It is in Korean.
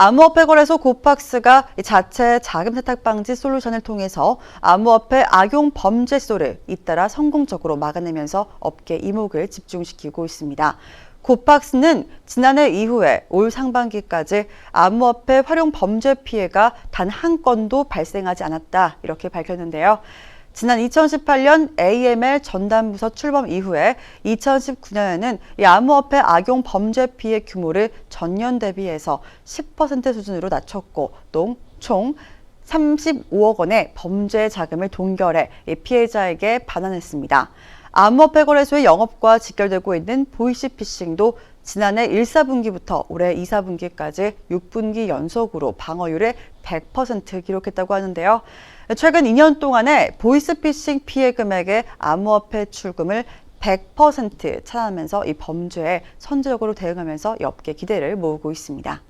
암호화폐 거래소 고팍스가 이 자체 자금 세탁 방지 솔루션을 통해서 암호화폐 악용 범죄 소를 잇따라 성공적으로 막아내면서 업계 이목을 집중시키고 있습니다. 고팍스는 지난해 이후에 올 상반기까지 암호화폐 활용 범죄 피해가 단 한 건도 발생하지 않았다 이렇게 밝혔는데요. 지난 2018년 AML 전담부서 출범 이후에 2019년에는 이 암호화폐 악용 범죄 피해 규모를 전년 대비해서 10% 수준으로 낮췄고 또총 35억 원의 범죄 자금을 동결해 이 피해자에게 반환했습니다. 암호화폐 거래소의 영업과 직결되고 있는 보이시피싱도 지난해 1, 4분기부터 올해 2, 4분기까지 6분기 연속으로 방어율을 100% 기록했다고 하는데요. 최근 2년 동안에 보이스피싱 피해 금액의 암호화폐 출금을 100% 차지하면서 이 범죄에 선제적으로 대응하면서 업계 기대를 모으고 있습니다.